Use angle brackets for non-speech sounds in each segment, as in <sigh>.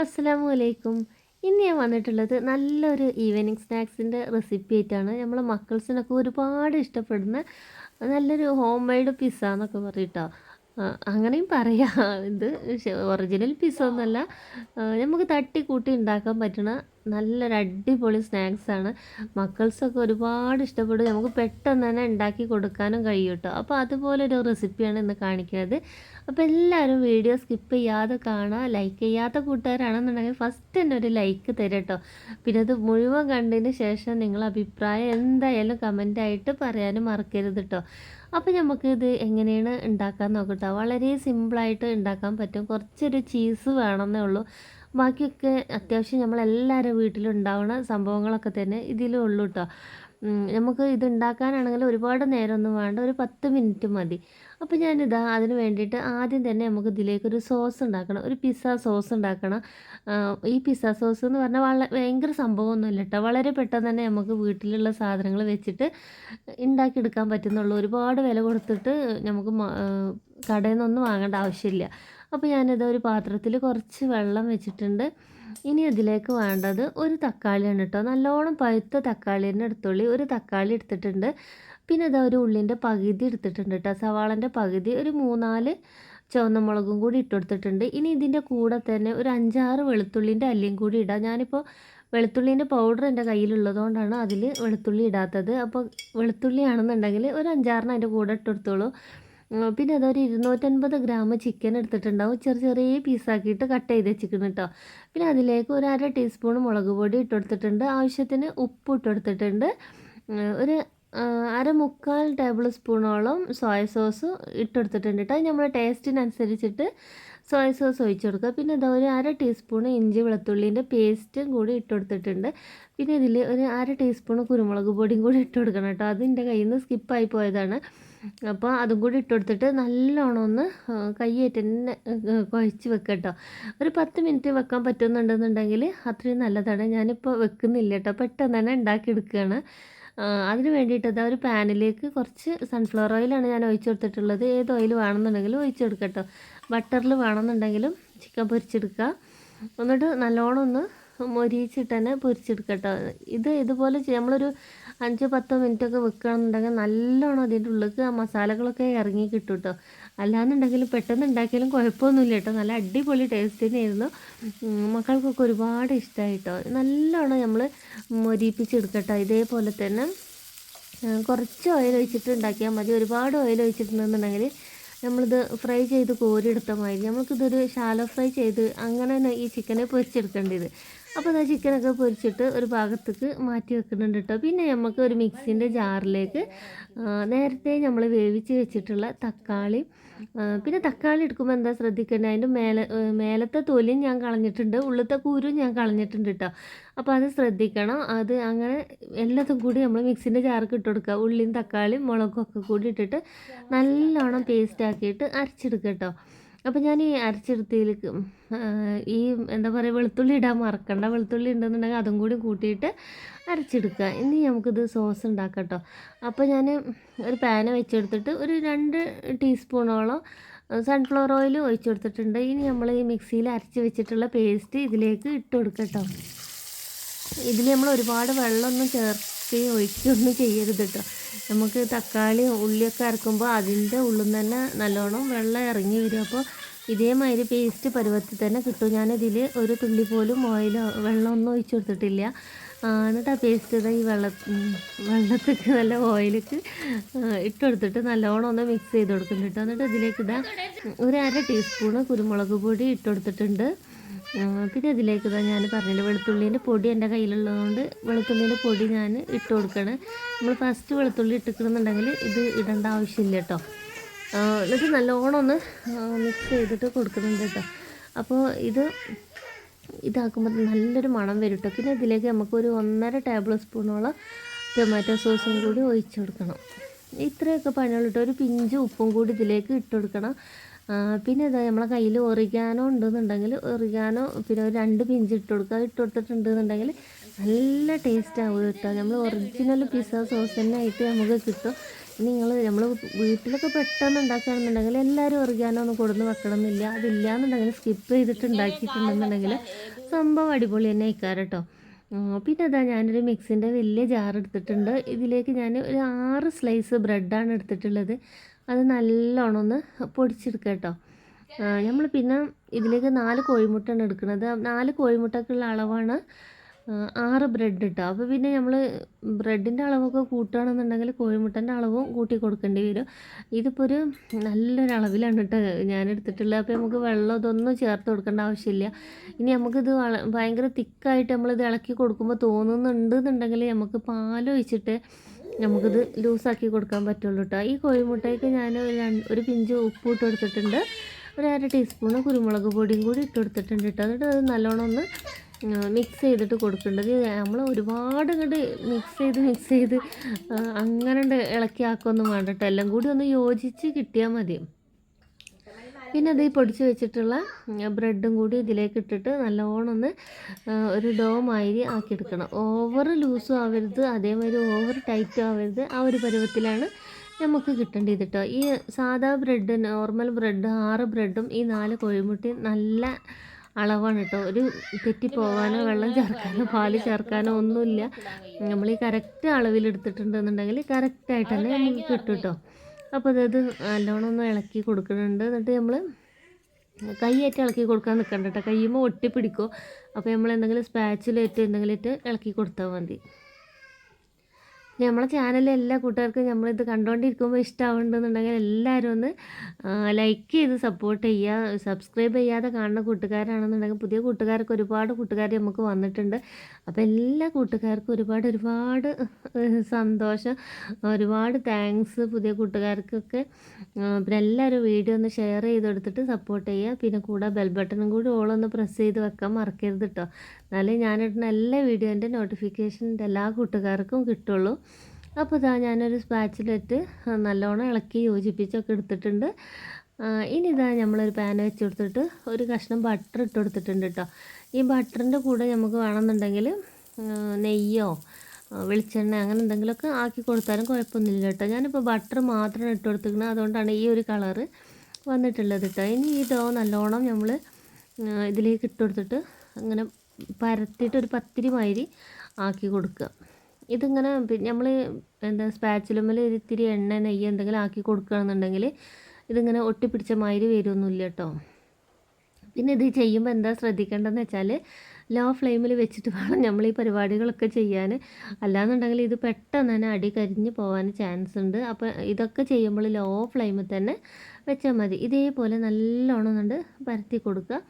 അസ്സലാമു വലൈക്കും ഇന്ന് ഞാൻ വന്നിട്ടുള്ളത് നല്ലൊരു ഈവനിങ് സ്നാക്സിന്റെ റെസിപ്പി ആയിട്ടാണ്. നമ്മളെ മക്കൾസിനൊക്കെ ഒരുപാട് ഇഷ്ടപ്പെടുന്ന നല്ലൊരു ഹോം മെയ്ഡ് പിസ്സ എന്നൊക്കെ പറയട്ടോ അങ്ങനെയും പറയാം. ഇത് ഒറിജിനൽ പിസ്സ ഒന്നുമല്ല നമുക്ക് തട്ടിക്കൂട്ടി ഉണ്ടാക്കാൻ പറ്റുന്ന നല്ലൊരു അടിപൊളി സ്നാക്സാണ് മക്കൾസൊക്കെ ഒരുപാട് ഇഷ്ടപ്പെടും. നമുക്ക് പെട്ടെന്ന് തന്നെ ഉണ്ടാക്കി കൊടുക്കാനും കഴിയും കേട്ടോ അപ്പോൾ അതുപോലൊരു റെസിപ്പിയാണ് ഇന്ന് കാണിക്കുന്നത്. അപ്പോൾ എല്ലാവരും വീഡിയോ സ്കിപ്പ് ചെയ്യാതെ കാണുക ലൈക്ക് ചെയ്യാത്ത കൂട്ടുകാരാണെന്നുണ്ടെങ്കിൽ ഫസ്റ്റ് തന്നെ ഒരു ലൈക്ക് തരട്ടോ പിന്നെ അത് മുഴുവൻ കണ്ടതിന് ശേഷം നിങ്ങൾ അഭിപ്രായം എന്തായാലും കമന്റായിട്ട് പറയാനും മറക്കരുത് കേട്ടോ അപ്പോൾ നമുക്ക് ഇത് എങ്ങനെയാണ് ഉണ്ടാക്കാൻ നോക്കട്ടോ? വളരെ സിമ്പിളായിട്ട് ഉണ്ടാക്കാൻ പറ്റും. കുറച്ചൊരു ചീസ് വേണമെന്നേ ഉള്ളൂ. ബാക്കിയൊക്കെ അത്യാവശ്യം നമ്മളെല്ലാവരും വീട്ടിലുണ്ടാവുന്ന സംഭവങ്ങളൊക്കെ തന്നെ ഇതിലും ഉള്ളൂ കേട്ടോ നമുക്ക് ഇത് ഉണ്ടാക്കാനാണെങ്കിൽ ഒരുപാട് നേരമൊന്നും വേണ്ട ഒരു പത്ത് മിനിറ്റ് മതി. അപ്പോൾ ഞാനിതാ അതിന് വേണ്ടിയിട്ട് ആദ്യം തന്നെ നമുക്ക് ഇതിലേക്ക് ഒരു സോസ് ഉണ്ടാക്കണം ഒരു പിസ്സ സോസ് ഉണ്ടാക്കണം ഈ പിസ്സ സോസ് എന്ന് പറഞ്ഞാൽ വളരെ ഭയങ്കര സംഭവമൊന്നുമില്ല കേട്ടോ വളരെ പെട്ടെന്ന് തന്നെ നമുക്ക് വീട്ടിലുള്ള സാധനങ്ങൾ വെച്ചിട്ട് ഉണ്ടാക്കിയെടുക്കാൻ പറ്റുന്നുള്ളൂ. ഒരുപാട് വില കൊടുത്തിട്ട് നമുക്ക് കടയിൽ നിന്നൊന്നും വാങ്ങേണ്ട ആവശ്യമില്ല. അപ്പോൾ ഞാനിത് ഒരു പാത്രത്തിൽ കുറച്ച് വെള്ളം വെച്ചിട്ടുണ്ട്. ഇനി അതിലേക്ക് വേണ്ടത് ഒരു തക്കാളിയാണ് കേട്ടോ നല്ലോണം പഴുത്ത തക്കാളി തന്നെ എടുത്തോളി ഒരു തക്കാളി എടുത്തിട്ടുണ്ട്. പിന്നെ ഇതാ ഒരു ഉള്ളിന്റെ പകുതി എടുത്തിട്ടുണ്ട് കേട്ടോ സവാളന്റെ പകുതി ഒരു മൂന്നാൽ ചുവന്ന മുളകും കൂടി ഇട്ടെടുത്തിട്ടുണ്ട് ഇനി ഇതിന്റെ കൂടെ തന്നെ ഒരു അഞ്ചാറ് വെളുത്തുള്ളിന്റെ അല്ലിയും കൂടി ഇടാം. ഞാനിപ്പോൾ വെളുത്തുള്ളീന്റെ പൗഡർ എന്റെ കയ്യിലുള്ളതുകൊണ്ടാണ് അതിൽ വെളുത്തുള്ളി ഇടാത്തത്. അപ്പോൾ വെളുത്തുള്ളി ആണെന്നുണ്ടെങ്കിൽ ഒരു അഞ്ചാറിന് അതിന്റെ കൂടെ ഇട്ടെടുത്തോളൂ പിന്നെ അതൊരു ഇരുന്നൂറ്റൻപത് ഗ്രാം ചിക്കൻ എടുത്തിട്ടുണ്ടാവും. ചെറിയ ചെറിയ പീസാക്കിയിട്ട് കട്ട് ചെയ്ത് വെച്ചിരിക്കുന്നു കേട്ടോ പിന്നെ അതിലേക്ക് ഒരു അര ടീസ്പൂൺ മുളക് പൊടി ഇട്ടെടുത്തിട്ടുണ്ട് ആവശ്യത്തിന് ഉപ്പ് ഇട്ടെടുത്തിട്ടുണ്ട് ഒരു അര മുക്കാൽ ടേബിൾ സ്പൂണോളം സോയ സോസ് ഇട്ടെടുത്തിട്ടുണ്ട് കേട്ടോ നമ്മൾ ടേസ്റ്റിനനുസരിച്ചിട്ട് സോയ സോസ് ഒഴിച്ചു കൊടുക്കുക. പിന്നെ ഇതാ ഒരു അര ടീസ്പൂൺ ഇഞ്ചി വെളുത്തുള്ളീന്റെ പേസ്റ്റും കൂടി ഇട്ടെടുത്തിട്ടുണ്ട് പിന്നെ ഇതിൽ ഒരു അര ടീസ്പൂൺ കുരുമുളക് പൊടിയും കൂടി ഇട്ട് കൊടുക്കണം കേട്ടോ അതിന്റെ കയ്യിൽ നിന്ന് സ്കിപ്പായി പോയതാണ്. അപ്പോൾ അതും കൂടി ഇട്ട് കൊടുത്തിട്ട് നല്ലോണം ഒന്ന് കയ്യേറ്റ് തന്നെ കുഴച്ച് വെക്കട്ടോ. ഒരു പത്ത് മിനിറ്റ് വെക്കാൻ പറ്റുന്നുണ്ടെന്നുണ്ടെങ്കിൽ അത്രയും നല്ലതാണ്. ഞാനിപ്പോൾ വെക്കുന്നില്ല കേട്ടോ. പെട്ടെന്ന് തന്നെ ഉണ്ടാക്കിയെടുക്കുകയാണ് അതിന് വേണ്ടിയിട്ട് അതാ ഒരു പാനിലേക്ക് കുറച്ച് സൺഫ്ലവർ ഓയിലാണ് ഞാൻ ഒഴിച്ചു കൊടുത്തിട്ടുള്ളത്. ഏത് ഓയിൽ വേണമെന്നുണ്ടെങ്കിലും ഒഴിച്ചു കൊടുക്കട്ടോ. ബട്ടറിൽ വേണമെന്നുണ്ടെങ്കിലും ചിക്കൻ പൊരിച്ചെടുക്കുക. എന്നിട്ട് നല്ലോണം ഒന്ന് മൊരിയിച്ചിട്ട് തന്നെ പൊരിച്ചെടുക്കട്ടോ. ഇത് ഇതുപോലെ നമ്മളൊരു അഞ്ച് പത്ത് മിനിറ്റൊക്കെ വെക്കുകയാണെന്നുണ്ടെങ്കിൽ നല്ലോണം അതിന്റെ ഉള്ളിലേക്ക് ആ മസാലകളൊക്കെ ഇറങ്ങി കിട്ടും കേട്ടോ അല്ലാന്നുണ്ടെങ്കിൽ പെട്ടെന്ന് ഉണ്ടാക്കിയാലും കുഴപ്പമൊന്നുമില്ല കേട്ടോ നല്ല അടിപൊളി ടേസ്റ്റ് തന്നെയായിരുന്നു. മക്കൾക്കൊക്കെ ഒരുപാട് ഇഷ്ടമായി കേട്ടോ നല്ലോണം നമ്മൾ മൊരിപ്പിച്ചെടുക്കട്ടോ. ഇതേപോലെ തന്നെ കുറച്ച് ഓയിൽ ഒഴിച്ചിട്ട് ഉണ്ടാക്കിയാൽ മതി. ഒരുപാട് ഓയിൽ ഒഴിച്ചിട്ടുണ്ടെന്നുണ്ടെങ്കിൽ നമ്മളിത് ഫ്രൈ ചെയ്ത് കോരിയെടുത്ത മാതിരി. നമുക്കിതൊരു ഷാലോ ഫ്രൈ ചെയ്ത് അങ്ങനെ ഈ ചിക്കനെ പൊരിച്ചെടുക്കേണ്ടത് അപ്പോൾ അത് ചിക്കനൊക്കെ പൊരിച്ചിട്ട് ഒരു ഭാഗത്തേക്ക് മാറ്റി വെക്കുന്നുണ്ട് കേട്ടോ പിന്നെ നമുക്ക് ഒരു മിക്സിന്റെ ജാറിലേക്ക് നേരത്തെ നമ്മൾ വേവിച്ച് വെച്ചിട്ടുള്ള തക്കാളി പിന്നെ തക്കാളി എടുക്കുമ്പോൾ എന്താ ശ്രദ്ധിക്കേണ്ടത്? അതിന്റെ മേലെ മേലത്തെ തൊലിയും ഞാൻ കളഞ്ഞിട്ടുണ്ട് ഉള്ളത്തെ കൂരും ഞാൻ കളഞ്ഞിട്ടുണ്ട് കേട്ടോ അപ്പോൾ അത് ശ്രദ്ധിക്കണം. അത് അങ്ങനെ എല്ലാത്തും കൂടി നമ്മൾ മിക്സിന്റെ ജാർക്ക് ഇട്ട് കൊടുക്കുക. ഉള്ളിയും തക്കാളിയും മുളകും ഒക്കെ കൂടി ഇട്ടിട്ട് നല്ലോണം പേസ്റ്റ് ആക്കിയിട്ട് അരച്ചെടുക്കുക കേട്ടോ അപ്പോൾ ഞാൻ ഈ അരച്ചെടുത്തതിലേക്ക് ഈ എന്താ പറയുക വെളുത്തുള്ളി ഇടാൻ മറക്കണ്ട. വെളുത്തുള്ളി ഉണ്ടെന്നുണ്ടെങ്കിൽ അതും കൂടി കൂട്ടിയിട്ട് അരച്ചെടുക്കുക ഇനി നമുക്കിത് സോസ് ഉണ്ടാക്കാം കേട്ടോ അപ്പോൾ ഞാൻ ഒരു പാന് വെച്ചെടുത്തിട്ട് ഒരു രണ്ട് ടീസ്പൂണോളം സൺഫ്ലവർ ഓയിൽ ഒഴിച്ചു കൊടുത്തിട്ടുണ്ട് ഇനി നമ്മൾ ഈ മിക്സിയിൽ അരച്ച് വെച്ചിട്ടുള്ള പേസ്റ്റ് ഇതിലേക്ക് ഇട്ട് കൊടുക്കുക കേട്ടോ ഇതിൽ നമ്മൾ ഒരുപാട് വെള്ളമൊന്നും ചേർക്കുകയും ഒഴിക്കുകയൊന്നും ചെയ്യരുത് കേട്ടോ നമുക്ക് തക്കാളി ഉള്ളിയൊക്കെ അരക്കുമ്പോൾ അതിന്റെ ഉള്ളിൽ നിന്ന് തന്നെ നല്ലോണം വെള്ളം ഇറങ്ങി വരും. അപ്പോൾ ഇതേമാതിരി പേസ്റ്റ് പരുവത്തിൽ തന്നെ കിട്ടും. ഞാനിതിൽ ഒരു തുള്ളി പോലും ഓയിലോ വെള്ളമൊന്നും ഒഴിച്ചു കൊടുത്തിട്ടില്ല. എന്നിട്ട് ആ പേസ്റ്റ് ഇതാ ഈ വെള്ള വെള്ളത്തേക്ക് നല്ല ഓയിലേക്ക് ഇട്ട് കൊടുത്തിട്ട് നല്ലോണം ഒന്ന് മിക്സ് ചെയ്ത് കൊടുക്കുന്നുണ്ട് എന്നിട്ട് ഇതിലേക്ക് ഇതാ ഒരു അര ടീസ്പൂണ് കുരുമുളക് പൊടി ഇട്ട് കൊടുത്തിട്ടുണ്ട്. പിന്നെ അതിലേക്ക് ഇതാ ഞാൻ പറഞ്ഞില്ല വെളുത്തുള്ളീന്റെ പൊടി എന്റെ കയ്യിലുള്ളതുകൊണ്ട് വെളുത്തുള്ളീന്റെ പൊടി ഞാൻ ഇട്ട് കൊടുക്കണം. നമ്മൾ ഫസ്റ്റ് വെളുത്തുള്ളി ഇട്ടിക്കണമെന്നുണ്ടെങ്കിൽ ഇത് ഇടേണ്ട ആവശ്യമില്ല കേട്ടോ. എന്നിട്ട് നല്ലോണം ഒന്ന് മിക്സ് ചെയ്തിട്ട് കൊടുക്കുന്നുണ്ട് കേട്ടോ. അപ്പോൾ ഇത് ഇതാക്കുമ്പോൾ നല്ലൊരു മണം വരും കേട്ടോ. പിന്നെ ഇതിലേക്ക് നമുക്കൊരു ഒന്നര ടേബിൾ സ്പൂണോളം ടൊമാറ്റോ സോസും കൂടി ഒഴിച്ചു കൊടുക്കണം. ഇത്രയൊക്കെ പണിയുള്ളൂ ഒരു പിഞ്ച് ഉപ്പും കൂടി ഇതിലേക്ക് ഇട്ട് കൊടുക്കണം. പിന്നെ ഇതാ നമ്മളെ കയ്യിൽ ഒറിഗാനോ ഉണ്ടെന്നുണ്ടെങ്കിൽ ഒറിഗാനോ പിന്നെ ഒരു രണ്ട് പിഞ്ച് ഇട്ട് കൊടുക്കുക ഇട്ട് കൊടുത്തിട്ടുണ്ടെന്നുണ്ടെങ്കിൽ നല്ല ടേസ്റ്റ് ആവും കേട്ടോ നമ്മൾ ഒറിജിനൽ പിസ്സ സോസ് തന്നെ ആയിട്ട് നമുക്ക് കിട്ടും. നിങ്ങൾ നമ്മൾ വീട്ടിലൊക്കെ പെട്ടെന്ന് ഉണ്ടാക്കുകയാണെന്നുണ്ടെങ്കിൽ എല്ലാവരും ഒറിഗാനോ ഒന്നും കൊടുന്ന് വെക്കണം എന്നില്ല അതില്ല എന്നുണ്ടെങ്കിൽ സ്കിപ്പ് ചെയ്തിട്ട് ഉണ്ടാക്കിയിട്ടുണ്ടെന്നുണ്ടെങ്കിൽ സംഭവം അടിപൊളി തന്നെ ആയിക്കാറ് കേട്ടോ. പിന്നെ അതാ ഞാനൊരു മിക്സിന്റെ വലിയ ജാർ എടുത്തിട്ടുണ്ട്. ഇതിലേക്ക് ഞാൻ ഒരു ആറ് സ്ലൈസ് ബ്രെഡാണ് എടുത്തിട്ടുള്ളത്. അത് നല്ലോണം ഒന്ന് പൊടിച്ചെടുക്കുക കേട്ടോ നമ്മൾ പിന്നെ ഇതിലേക്ക് നാല് കോഴിമുട്ടയാണ് എടുക്കുന്നത് നാല് കോഴിമുട്ടക്കുള്ള അളവാണ് ആറ് ബ്രെഡ് ഇട്ടോ. അപ്പോൾ പിന്നെ നമ്മൾ ബ്രെഡിന്റെ അളവൊക്കെ കൂട്ടുകയാണെന്നുണ്ടെങ്കിൽ കോഴിമുട്ടന്റെ അളവും കൂട്ടി കൊടുക്കേണ്ടി വരും. ഇതിപ്പോൾ ഒരു നല്ലൊരു അളവിലാണ് കേട്ടോ ഞാൻ എടുത്തിട്ടുള്ളത് അപ്പോൾ നമുക്ക് വെള്ളം ഇതൊന്നും ചേർത്ത് കൊടുക്കേണ്ട ആവശ്യമില്ല. ഇനി നമുക്കിത് വള ഭയങ്കര തിക്കായിട്ട് നമ്മളിത് ഇളക്കി കൊടുക്കുമ്പോൾ തോന്നുന്നുണ്ട് എന്നുണ്ടെങ്കിൽ നമുക്ക് പാലൊഴിച്ചിട്ട് നമുക്കിത് ലൂസാക്കി കൊടുക്കാൻ പറ്റുള്ളൂ കേട്ടോ ഈ കോഴിമുട്ടയ്ക്ക് ഞാൻ ഒരു ഒരു പിഞ്ച് ഉപ്പ് ഇട്ട് കൊടുത്തിട്ടുണ്ട്. ഒരു അര ടീസ്പൂണ് കുരുമുളക് പൊടിയും കൂടി ഇട്ട് കൊടുത്തിട്ടുണ്ട് കേട്ടോ എന്നിട്ട് അത് നല്ലോണം ഒന്ന് മിക്സ് ചെയ്തിട്ട് കൊടുക്കേണ്ടത് നമ്മൾ ഒരുപാട് ഇങ്ങോട്ട് മിക്സ് ചെയ്ത് മിക്സ് ചെയ്ത് അങ്ങനെ ഇളക്കി ആക്കൊന്നും വേണ്ട കേട്ടോ എല്ലാം കൂടി ഒന്ന് യോജിച്ച് കിട്ടിയാൽ മതി. പിന്നെ അത് ഈ പൊടിച്ച് വെച്ചിട്ടുള്ള ബ്രെഡും കൂടി ഇതിലേക്ക് ഇട്ടിട്ട് നല്ലോണം ഒന്ന് ഒരു ഡോ മാതിരി ആക്കിയെടുക്കണം ഓവർ ലൂസും ആവരുത് അതേമാതിരി ഓവർ ടൈറ്റും ആവരുത് ആ ഒരു പരുവത്തിലാണ് നമുക്ക് കിട്ടേണ്ടത് കേട്ടോ ഈ സാധാ ബ്രെഡ് നോർമൽ ബ്രെഡ് ആറ് ബ്രെഡും ഈ നാല് കോഴിമുട്ടയും നല്ല അളവാണ് കേട്ടോ ഒരു തെറ്റിപ്പോവാനോ വെള്ളം ചേർക്കാനോ പാൽ ചേർക്കാനോ ഒന്നുമില്ല. നമ്മൾ ഈ കറക്റ്റ് അളവിലെടുത്തിട്ടുണ്ടെന്നുണ്ടെങ്കിൽ കറക്റ്റായിട്ട് തന്നെ നമുക്ക് കിട്ടും കേട്ടോ അപ്പോൾ അതായത് നല്ലോണം ഒന്ന് ഇളക്കി കൊടുക്കുന്നുണ്ട്. എന്നിട്ട് നമ്മൾ കൈയേറ്റ് ഇളക്കി കൊടുക്കാൻ നിൽക്കണ്ട കേട്ടോ കയ്യുമ്പോൾ ഒട്ടിപ്പിടിക്കും അപ്പോൾ നമ്മൾ എന്തെങ്കിലും സ്പാച്ചിലേറ്റ് എന്തെങ്കിലും ഇട്ട് ഇളക്കി കൊടുത്താൽ മതി. നമ്മളെ ചാനലിലെ എല്ലാ കൂട്ടുകാർക്കും നമ്മളിത് കണ്ടുകൊണ്ടിരിക്കുമ്പോൾ ഇഷ്ടമാവുന്നുണ്ടെന്നുണ്ടെങ്കിൽ എല്ലാവരും ഒന്ന് ലൈക്ക് ചെയ്ത് സപ്പോർട്ട് ചെയ്യുക സബ്സ്ക്രൈബ് ചെയ്യാതെ കാണുന്ന കൂട്ടുകാരാണെന്നുണ്ടെങ്കിൽ പുതിയ കൂട്ടുകാർക്ക് ഒരുപാട് കൂട്ടുകാർ നമുക്ക് വന്നിട്ടുണ്ട്. അപ്പോൾ എല്ലാ കൂട്ടുകാർക്കും ഒരുപാട് ഒരുപാട് സന്തോഷം. ഒരുപാട് താങ്ക്സ് പുതിയ കൂട്ടുകാർക്കൊക്കെ. പിന്നെ എല്ലാവരും വീഡിയോ ഒന്ന് ഷെയർ ചെയ്ത് കൊടുത്തിട്ട് സപ്പോർട്ട് ചെയ്യുക. പിന്നെ കൂടെ ബെൽ ബട്ടണും കൂടി ഓളൊന്ന് പ്രസ് ചെയ്ത് വെക്കാൻ മറക്കരുത് കേട്ടോ എന്നാലേ ഞാനിടുന്ന എല്ലാ വീഡിയോന്റെ നോട്ടിഫിക്കേഷൻ എല്ലാ കൂട്ടുകാർക്കും കിട്ടുള്ളൂ. അപ്പോൾ ഇതാ ഞാനൊരു സ്പാച്ചിലിട്ട് നല്ലോണം ഇളക്കി യോജിപ്പിച്ചൊക്കെ എടുത്തിട്ടുണ്ട്. ഇനി ഇതാ നമ്മളൊരു പാൻ വെച്ച് കൊടുത്തിട്ട് ഒരു കഷ്ണം ബട്ടർ ഇട്ട് കൊടുത്തിട്ടുണ്ട് കേട്ടോ ഈ ബട്ടറിന്റെ കൂടെ നമുക്ക് വേണമെന്നുണ്ടെങ്കിൽ നെയ്യോ വെളിച്ചെണ്ണ അങ്ങനെ എന്തെങ്കിലുമൊക്കെ ആക്കി കൊടുത്താലും കുഴപ്പമൊന്നുമില്ല കേട്ടോ ഞാനിപ്പോൾ ബട്ടർ മാത്രം ഇട്ട് കൊടുത്തിരിക്കുന്നത്. അതുകൊണ്ടാണ് ഈ ഒരു കളറ് വന്നിട്ടുള്ളത് കേട്ടോ ഇനി ഈ ഡോ നല്ലോണം നമ്മൾ ഇതിലേക്ക് ഇട്ട് കൊടുത്തിട്ട് അങ്ങനെ പരത്തിയിട്ട് ഒരു പത്തിരി മാതിരി ആക്കി കൊടുക്കുക. ഇതിങ്ങനെ നമ്മൾ എന്താ സ്പാച്ചിലുമ്മൽ ഇത്തിരി എണ്ണ നെയ്യ് എന്തെങ്കിലും ആക്കി കൊടുക്കുകയാണെന്നുണ്ടെങ്കിൽ ഇതിങ്ങനെ ഒട്ടിപ്പിടിച്ച മാതിരി വരുമൊന്നുമില്ല കേട്ടോ പിന്നെ ഇത് ചെയ്യുമ്പോൾ എന്താ ശ്രദ്ധിക്കേണ്ടതെന്ന് വെച്ചാൽ ലോ ഫ്ലെയിമിൽ വെച്ചിട്ട് വേണം നമ്മൾ ഈ പരിപാടികളൊക്കെ ചെയ്യാൻ അല്ലാന്നുണ്ടെങ്കിൽ ഇത് പെട്ടെന്ന് തന്നെ അടി കരിഞ്ഞ് പോകാൻ ചാൻസ് ഉണ്ട്. അപ്പോൾ ഇതൊക്കെ ചെയ്യുമ്പോൾ ലോ ഫ്ലെയിമിൽ തന്നെ വെച്ചാൽ മതി. ഇതേപോലെ നല്ലോണം കൊണ്ട് പരത്തി കൊടുക്കുക.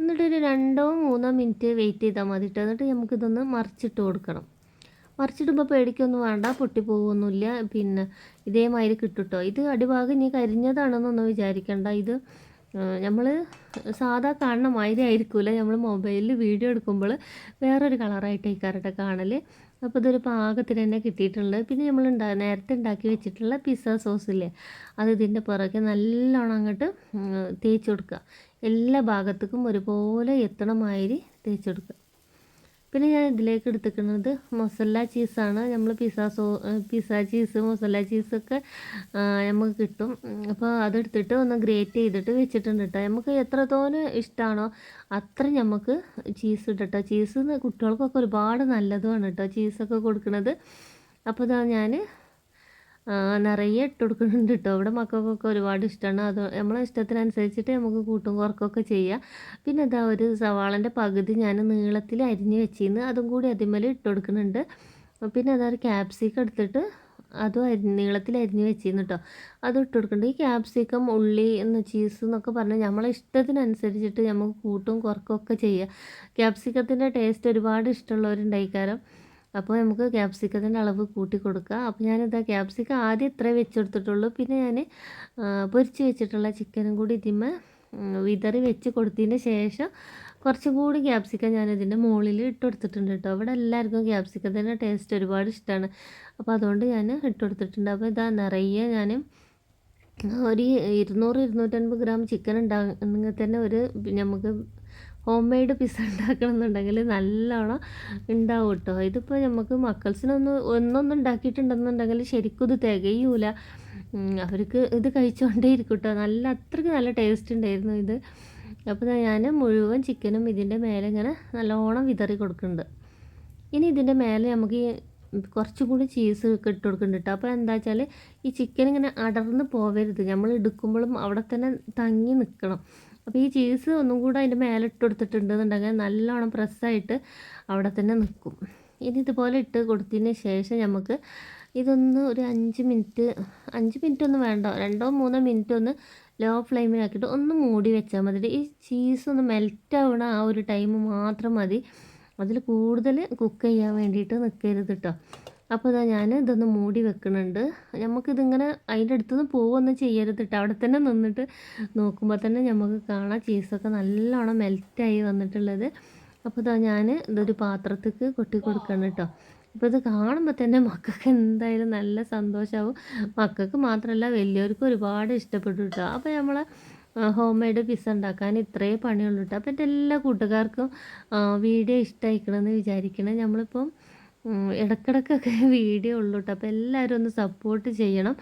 എന്നിട്ടൊരു രണ്ടോ മൂന്നോ മിനിറ്റ് വെയിറ്റ് ചെയ്താൽ മതി എന്നിട്ട് നമുക്കിതൊന്ന് മറിച്ചിട്ട് കൊടുക്കണം. മറിച്ചിടുമ്പോൾ പേടിക്കൊന്നും വേണ്ട പൊട്ടിപ്പോകൊന്നുമില്ല പിന്നെ ഇതേമാതിരി കിട്ടും കേട്ടോ ഇത് അടിഭാഗം ഇനി കരിഞ്ഞതാണെന്നൊന്നും വിചാരിക്കണ്ട. ഇത് നമ്മൾ സാധാ കാണുന്ന മാതിരി ആയിരിക്കില്ല നമ്മൾ മൊബൈലിൽ വീഡിയോ എടുക്കുമ്പോൾ വേറൊരു കളറായിട്ട് ആയിക്കാരട്ടെ കാണൽ അപ്പോൾ ഇതൊരു പാകത്തിന് തന്നെ കിട്ടിയിട്ടുണ്ട്. പിന്നെ നമ്മൾ ഉണ്ടാ നേരത്തെ ഉണ്ടാക്കി വെച്ചിട്ടുള്ള പിസ്സ സോസില്ലേ അത് ഇതിന്റെ പുറകെ നല്ലോണം അങ്ങോട്ട് തേച്ച് കൊടുക്കുക എല്ലാ ഭാഗത്തേക്കും ഒരുപോലെ എത്തണമാതിരി തേച്ച് കൊടുക്കുക പിന്നെ ഞാൻ ഇതിലേക്ക് എടുത്തിരിക്കുന്നത് മൊസല്ല ചീസാണ്. നമ്മൾ pizza so pizza cheese mozzarella ചീസൊക്കെ നമുക്ക് കിട്ടും. അപ്പോൾ അതെടുത്തിട്ട് ഒന്ന് ഗ്രേറ്റ് ചെയ്തിട്ട് വെച്ചിട്ടുണ്ട് കേട്ടോ നമുക്ക് എത്രത്തോന് ഇഷ്ടമാണോ അത്ര നമുക്ക് ചീസ് ഇട്ടോ ചീസ് കുട്ടികൾക്കൊക്കെ ഒരുപാട് നല്ലതുമാണ് കേട്ടോ ചീസൊക്കെ കൊടുക്കുന്നത് അപ്പോൾ ഞാൻ നിറയെ ഇട്ട് കൊടുക്കുന്നുണ്ട് കേട്ടോ ഇവിടെ മക്കൾക്കൊക്കെ ഒരുപാട് ഇഷ്ടമാണ് അത് നമ്മളെ ഇഷ്ടത്തിനനുസരിച്ചിട്ട് നമുക്ക് കൂട്ടും കുറക്കൊക്കെ ചെയ്യാം. പിന്നെ ഇതാ ഒരു സവാളന്റെ പകുതി ഞാൻ നീളത്തിൽ അരിഞ്ഞ് വെച്ചിരുന്ന് അതും കൂടി അതിന്മേൽ ഇട്ട് കൊടുക്കുന്നുണ്ട് പിന്നെ അതാ ഒരു ക്യാപ്സിക്കം എടുത്തിട്ട് അതും അരി നീളത്തിൽ അരിഞ്ഞ് വെച്ചിരുന്നു കേട്ടോ അതും ഇട്ട് കൊടുക്കുന്നുണ്ട് ഈ ക്യാപ്സിക്കം ഉള്ളി എന്ന് ചീസ് എന്നൊക്കെ പറഞ്ഞാൽ നമ്മളെ ഇഷ്ടത്തിനനുസരിച്ചിട്ട് നമുക്ക് കൂട്ടും കുറക്കൊക്കെ ചെയ്യാം. ക്യാപ്സിക്കത്തിന്റെ ടേസ്റ്റ് ഒരുപാട് ഇഷ്ടമുള്ളവരുണ്ടായിക്കാരം അപ്പോൾ നമുക്ക് ക്യാപ്സിക്കത്തിന്റെ അളവ് കൂട്ടി കൊടുക്കുക അപ്പോൾ ഞാനിതാ ക്യാപ്സിക്കം ആദ്യം ഇത്ര വെച്ചെടുത്തിട്ടുള്ളൂ. പിന്നെ ഞാൻ പൊരിച്ച് വെച്ചിട്ടുള്ള ചിക്കനും കൂടി ഇതിമ്മ വിതറി വെച്ച് കൊടുത്തതിന് ശേഷം കുറച്ചും കൂടി ക്യാപ്സിക്കം ഞാൻ ഇതിന്റെ മുകളിൽ ഇട്ട് കൊടുത്തിട്ടുണ്ട് കേട്ടോ. അവിടെ എല്ലാവർക്കും ക്യാപ്സിക്കത്തിന്റെ ടേസ്റ്റ് ഒരുപാട് ഇഷ്ടമാണ് അപ്പോൾ അതുകൊണ്ട് ഞാൻ ഇട്ട് കൊടുത്തിട്ടുണ്ട് അപ്പോൾ ഇതാ നിറയെ ഞാൻ ഒരു ഇരുന്നൂറ് ഇരുന്നൂറ്റൻപത് ഗ്രാം ചിക്കൻ ഉണ്ടാകുന്നെങ്കിൽ തന്നെ ഒരു നമുക്ക് ഹോം മെയ്ഡ് പിസ്സ ഉണ്ടാക്കണമെന്നുണ്ടെങ്കിൽ നല്ലോണം ഉണ്ടാവും കേട്ടോ. ഇതിപ്പോൾ നമുക്ക് മക്കൾസിനൊന്ന് ഒന്നൊന്നും ഉണ്ടാക്കിയിട്ടുണ്ടെന്നുണ്ടെങ്കിൽ ശരിക്കും ഇത് തികയൂല. അവർക്ക് ഇത് കഴിച്ചുകൊണ്ടേ ഇരിക്കും കേട്ടോ. നല്ല അത്രയ്ക്ക് നല്ല ടേസ്റ്റ് ഉണ്ടായിരുന്നു ഇത്. അപ്പോൾ ഞാൻ മുഴുവൻ ചിക്കനും ഇതിന്റെ മേലെ ഇങ്ങനെ നല്ലോണം വിതറി കൊടുക്കുന്നുണ്ട്. ഇനി ഇതിന്റെ മേലെ നമുക്ക് കുറച്ചും കൂടി ചീസ് ഒക്കെ ഇട്ട് കൊടുക്കുന്നുണ്ട് അപ്പോൾ എന്താ വെച്ചാൽ ഈ ചിക്കൻ ഇങ്ങനെ അടർന്ന് പോവരുത്. നമ്മൾ എടുക്കുമ്പോഴും അവിടെ തന്നെ തങ്ങി നിൽക്കണം. അപ്പോൾ ഈ ചീസ് ഒന്നും കൂടെ അതിന്റെ മേലെ ഇട്ട് കൊടുത്തിട്ടുണ്ടെന്നുണ്ടെങ്കിൽ നല്ലോണം പ്രസ്സായിട്ട് അവിടെ തന്നെ നിൽക്കും ഇനി ഇതുപോലെ ഇട്ട് കൊടുത്തതിന് ശേഷം നമുക്ക് ഇതൊന്ന് ഒരു അഞ്ച് മിനിറ്റ് അഞ്ച് മിനിറ്റ് ഒന്നും വേണ്ട. രണ്ടോ മൂന്നോ മിനിറ്റ് ഒന്ന് ലോ ഫ്ലെയിമിലാക്കിയിട്ട് ഒന്ന് മൂടി വെച്ചാൽ മതി. ഈ ചീസ് ഒന്ന് മെൽറ്റ് ആവണ ആ ഒരു ടൈം മാത്രം മതി. അതിൽ കൂടുതൽ കുക്ക് ചെയ്യാൻ വേണ്ടിയിട്ട് നിൽക്കരുത് കേട്ടോ അപ്പോൾ ഇതാ ഞാൻ ഇതൊന്ന് മൂടി വെക്കുന്നുണ്ട് നമുക്കിതിങ്ങനെ അതിന്റെ അടുത്തുനിന്ന് പോവൊന്നും ചെയ്യരുത് കേട്ടോ അവിടെ തന്നെ നിന്നിട്ട് നോക്കുമ്പോൾ തന്നെ നമുക്ക് കാണാം ചീസൊക്കെ നല്ലോണം മെൽറ്റായി വന്നിട്ടുള്ളത്. അപ്പോൾ ഇതാ ഞാൻ ഇതൊരു പാത്രത്തേക്ക് കൊട്ടി കൊടുക്കണം കേട്ടോ അപ്പോൾ ഇത് കാണുമ്പോൾ തന്നെ മക്കൾക്ക് എന്തായാലും നല്ല സന്തോഷമാവും മക്കൾക്ക് മാത്രമല്ല വലിയവർക്കും ഒരുപാട് ഇഷ്ടപ്പെട്ടു കേട്ടോ അപ്പോൾ നമ്മൾ ഹോം മെയ്ഡ് പിസ്സ ഉണ്ടാക്കാൻ ഇത്രയേ പണിയുള്ളൂ കേട്ടോ അപ്പോൾ എന്റെ എല്ലാ കൂട്ടുകാർക്കും വീഡിയോ ഇഷ്ടമായിക്കണമെന്ന് വിചാരിക്കണം. നമ്മളിപ്പം ഇടക്കിടക്കൊക്കെ <laughs> വീഡിയോ ഉള്ളൂ കേട്ടോ. അപ്പോൾ എല്ലാവരും ഒന്ന് സപ്പോർട്ട് ചെയ്യണം.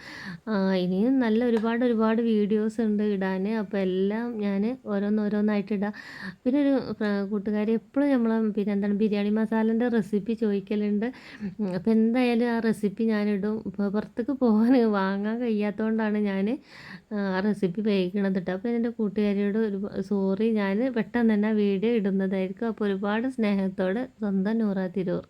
ഇനിയും നല്ല ഒരുപാട് ഒരുപാട് വീഡിയോസ് ഉണ്ട് ഇടാൻ അപ്പോൾ എല്ലാം ഞാൻ ഓരോന്നോരോന്നായിട്ട് ഇടാം. പിന്നെ ഒരു കൂട്ടുകാരി എപ്പോഴും നമ്മൾ പിന്നെ എന്താണ് ബിരിയാണി മസാലന്റെ റെസിപ്പി ചോദിക്കലുണ്ട്. അപ്പോൾ എന്തായാലും ആ റെസിപ്പി ഞാനിടും. ഇപ്പോൾ പുറത്തേക്ക് പോകാൻ വാങ്ങാൻ കഴിയാത്തതുകൊണ്ടാണ് ഞാൻ ആ റെസിപ്പി വേവിക്കണത് കേട്ടോ. അപ്പോൾ എന്റെ കൂട്ടുകാരിയോട് ഒരു സോറി ഞാൻ പെട്ടെന്ന് തന്നെ വീഡിയോ ഇടുന്നതായിരിക്കും. അപ്പോൾ ഒരുപാട് സ്നേഹത്തോടെ സ്വന്തം നൂറാ തിരൂർ